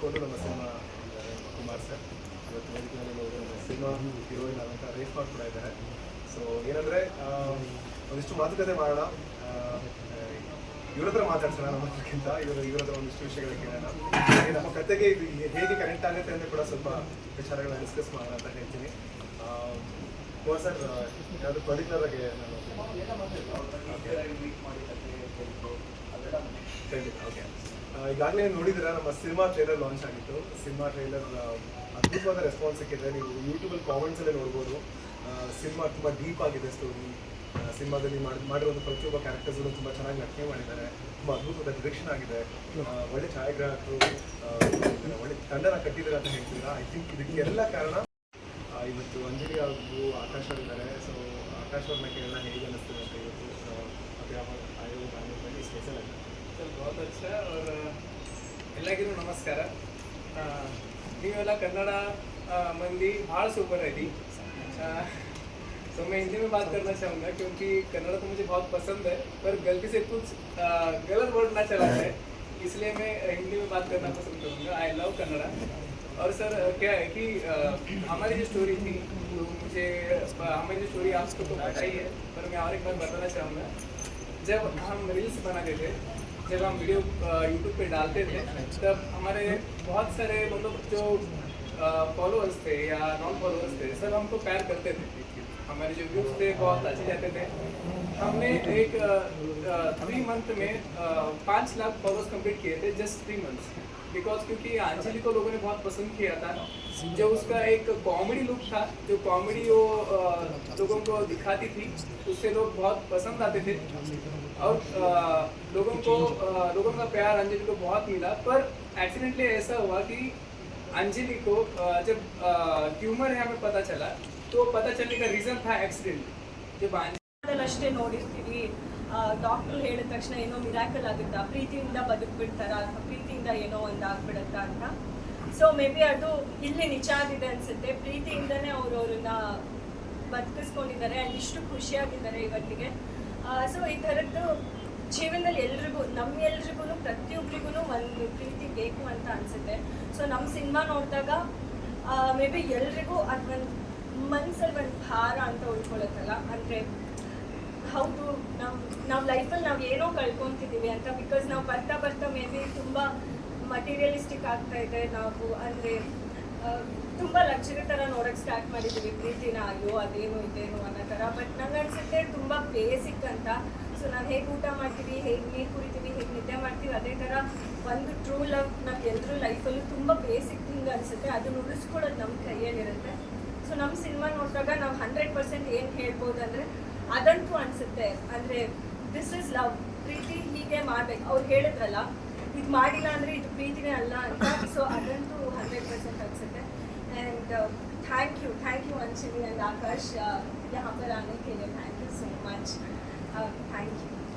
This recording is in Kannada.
ಇಟ್ಕೊಂಡು ನಮ್ಮ ಸಿನಿಮಾ ಕುಮಾರ್ ಸರ್. ಇವತ್ತು ವೇದಿಕೆಯಲ್ಲಿ ನಮ್ಮ ಸಿನಿಮಾ ಹೀರೋಯಿನ್ ಆದಂಥ ರೇಷ್ಮಾ ಕೂಡ ಇದ್ದಾರೆ. ಸೊ ಏನಂದರೆ ಒಂದಿಷ್ಟು ಮಾತುಕತೆ ಮಾಡೋಣ. ಇವ್ರ ಹತ್ರ ಮಾತಾಡ್ಸೋಣ ನಮ್ಮ ಹತ್ರಕ್ಕಿಂತ. ಇವರು ಇವ್ರ ಹತ್ರ ಒಂದಿಷ್ಟು ವಿಷಯಗಳು ಕೇಳೋಣ. ಹಾಗೆ ನಮ್ಮ ಕತೆಗೆ ಇದು ಹೇಗೆ ಕನೆಕ್ಟ್ ಆಗುತ್ತೆ ಅಂತ ಕೂಡ ಸ್ವಲ್ಪ ವಿಚಾರಗಳನ್ನ ಡಿಸ್ಕಸ್ ಮಾಡೋಣ ಅಂತ ಹೇಳ್ತೀನಿ. ಕುಮಾರ್ ಸರ್ ಯಾವುದು ಪರ್ಟಿಕ್ಯುಲರ್ ಬಗ್ಗೆ ನಾನು ಖಂಡಿತ. ಓಕೆ ಈಗಾಗಲೇ ನೋಡಿದ್ರೆ ನಮ್ಮ ಸಿನಿಮಾ ಟ್ರೈಲರ್ ಲಾಂಚ್ ಆಗಿತ್ತು. ಸಿನಿಮಾ ಟ್ರೈಲರ್ ಅದ್ಭುತವಾದ ರೆಸ್ಪಾನ್ಸ್ ಸಿಕ್ಕಿದೆ ನೀವು ಯೂಟ್ಯೂಬಲ್ಲಿ ಕಾಮೆಂಟ್ಸಲ್ಲೇ ನೋಡ್ಬೋದು. ಸಿನಿಮಾ ತುಂಬ ಡೀಪ್ ಆಗಿದೆ ಸ್ಟೋರಿ ಸಿನಿಮಾದಲ್ಲಿ ಮಾಡಿ, ಮಾಡಿರುವಂಥ ಪ್ರತಿಯೊಬ್ಬ ಕ್ಯಾರೆಕ್ಟರ್ಸ್ಗಳು ತುಂಬ ಚೆನ್ನಾಗಿ ನಟನೆ ಮಾಡಿದ್ದಾರೆ. ತುಂಬ ಅದ್ಭುತವಾದ ಡಿರೆಕ್ಷನ್ ಆಗಿದೆ. ಒಳ್ಳೆ ಛಾಯಾಗ್ರಾಹಕರು ಒಳ್ಳೆ ತಂಡನ ಕಟ್ಟಿದ್ದಾರೆ ಅಂತ ಹೇಳ್ತೀರ? ಐ ಥಿಂಕ್ ಇದಕ್ಕೆಲ್ಲ ಕಾರಣ ಇವತ್ತು ಅಂಜಲಿ ಹಾಗೂ ಆಕಾಶ್ ಅವರಿದ್ದಾರೆ. ಸೊ ಆಕಾಶ್ ಅವ್ರನ್ನ ಕೇಳೋಣ ಹೇಗೆ ಅನ್ನಿಸ್ತದೆ ಅಂತ ಇವತ್ತು ಮತ್ತು ಯಾವ ಆಯೋಗ ಸ್ಪೆಷಲ್ ಆಗಿದೆ सर बहुत अच्छा और एलू नमस्कार नहीं कन्ड मंदी भाड़ से ऊपर थी तो मैं हिंदी में बात करना चाहूँगा क्योंकि कन्नड़ा तो मुझे बहुत पसंद है पर गलती से कुछ गलत वर्ड ना चला है इसलिए मैं हिंदी में बात करना पसंद करूँगा आई लव कन्नड़ा और सर क्या है कि हमारी जो स्टोरी थी तो मुझे हमारी जो स्टोरी आपको तो पता ही है पर मैं और एक बार बताना चाहूँगा जब हम रील्स बनाते थे जब हम वीडियो यूट्यूब पे डालते थे तब हमारे बहुत सारे मतलब जो फॉलोअर्स थे या नॉन फॉलोअर्स थे सब हमको प्यार करते थे। हमारे जो व्यूज़ थे, बहुत अच्छे जाते थे। हमने एक थ्री मंथ में पाँच लाख फॉलोअर्स कंप्लीट किए थे जस्ट थ्री मंथ्स बिकॉज़ क्योंकि अंजलि को लोगों ने बहुत पसंद किया था, जो उसका एक कॉमेडी लुक था, जो कॉमेडी वो लोगों को दिखाती थी, उससे लोग बहुत पसंद आते थे। और लोगों को लोगों का प्यार अंजलि को बहुत मिला, पर एक्सीडेंटली ऐसा हुआ कि अंजलि को अ, जब ट्यूमर है हमें पता चला तो पता चलने का रीज़न था एक्सीडेंट जब अंजलि ಅಷ್ಟೇ ನೋಡಿರ್ತೀವಿ ಡಾಕ್ಟ್ರು ಹೇಳಿದ ತಕ್ಷಣ ಏನೋ ಮಿರಾಕಲ್ ಆಗುತ್ತಾ ಪ್ರೀತಿಯಿಂದ ಬದುಕ್ಬಿಡ್ತಾರ ಅಥವಾ ಪ್ರೀತಿಯಿಂದ ಏನೋ ಒಂದು ಆಗ್ಬಿಡತ್ತಾ ಅಂತ ಸೊ ಮೇ ಬಿ ಅದು ಇಲ್ಲಿ ನಿಜ ಆಗಿದೆ ಅನ್ಸುತ್ತೆ ಪ್ರೀತಿಯಿಂದನೇ ಅವರು ಅವ್ರನ್ನ ಬದುಕಿಸ್ಕೊಂಡಿದ್ದಾರೆ ಆ್ಯಂಡ್ ಇಷ್ಟು ಖುಷಿಯಾಗಿದ್ದಾರೆ ಇವತ್ತಿಗೆ ಸೊ ಈ ಥರದ್ದು ಜೀವನದಲ್ಲಿ ಎಲ್ರಿಗೂ ನಮ್ಮೆಲ್ರಿಗೂ ಪ್ರತಿಯೊಬ್ಬರಿಗೂ ಒಂದು ಪ್ರೀತಿ ಬೇಕು ಅಂತ ಅನ್ಸುತ್ತೆ. ಸೊ ನಮ್ಮ ಸಿನಿಮಾ ನೋಡಿದಾಗ ಮೇ ಬಿ ಎಲ್ರಿಗೂ ಅದೊಂದು ಮನ್ಸಲ್ಲಿ ಒಂದು ಭಾರ ಅಂತ ಉಳ್ಕೊಳತ್ತಲ್ಲ. ಅಂದರೆ, ಹೌದು ನಮ್ಮ ನಾವು ಲೈಫಲ್ಲಿ ನಾವು ಏನೋ ಕಳ್ಕೊತಿದ್ದೀವಿ ಅಂತ ಬಿಕಾಸ್ ನಾವು ಬರ್ತಾ ಬರ್ತಾ ಮೇ ಬಿ ತುಂಬ ಮಟೀರಿಯಲಿಸ್ಟಿಕ್ ಆಗ್ತಾ ಇದೆ ನಾವು. ಅಂದರೆ ತುಂಬ ಲಕ್ಷರಿ ತರ ನೋಡಕ್ ಸ್ಟಾರ್ಟ್ ಮಾಡಿದೀವಿ. ಪ್ರೀತಿನ ಅಯ್ಯೋ, ಅದೇನು, ಇದೇನು ಅನ್ನೋ ತರ. ಬಟ್ ನಂಗೆ ಅನ್ಸುತ್ತೆ ತುಂಬಾ ಬೇಸಿಕ್ ಅಂತ. ಸೊ ನಾವು ಹೇಗೆ ಊಟ ಮಾಡ್ತೀವಿ, ಹೇಗೆ ನೀರು ಕುಡಿತೀವಿ, ಹೇಗೆ ನಿದ್ದೆ ಮಾಡ್ತೀವಿ, ಅದೇ ಥರ ಒಂದು ಟ್ರೂ ಲವ್ ನಾವು ಎಲ್ಲರೂ ಲೈಫಲ್ಲೂ ತುಂಬ ಬೇಸಿಕ್ ಥಿಂಗ್ ಅನ್ಸುತ್ತೆ. ಅದನ್ನ ಉಳಿಸ್ಕೊಳ್ಳೋದು ನಮ್ಮ ಕೈಯಲ್ಲಿರುತ್ತೆ. ಸೊ ನಮ್ಮ ಸಿನಿಮಾ ನೋಡಿದಾಗ ನಾವು ಹಂಡ್ರೆಡ್ ಪರ್ಸೆಂಟ್ ಏನು ಹೇಳ್ಬೋದು ಅಂದರೆ ಅದಂತೂ ಅನ್ಸುತ್ತೆ. ಅಂದರೆ ದಿಸ್ ಇಸ್ ಲವ್ ಪ್ರೀತಿ ಹೀಗೆ ಮಾಡ್ಬೇಕು. ಅವ್ರು ಹೇಳಿದ್ರಲ್ಲ, ಇದು ಮಾಡಿಲ್ಲ ಅಂದರೆ ಇದು ಪ್ರೀತಿನೇ ಅಲ್ಲ ಅಂತ. ಸೊ ಅದಂತೂ ಹಂಡ್ರೆಡ್ ಪರ್ಸೆಂಟ್ ಅನಿಸುತ್ತೆ. And thank you thank you Anjali and Akash यहाँ पर आने के लिए thank you so much thank you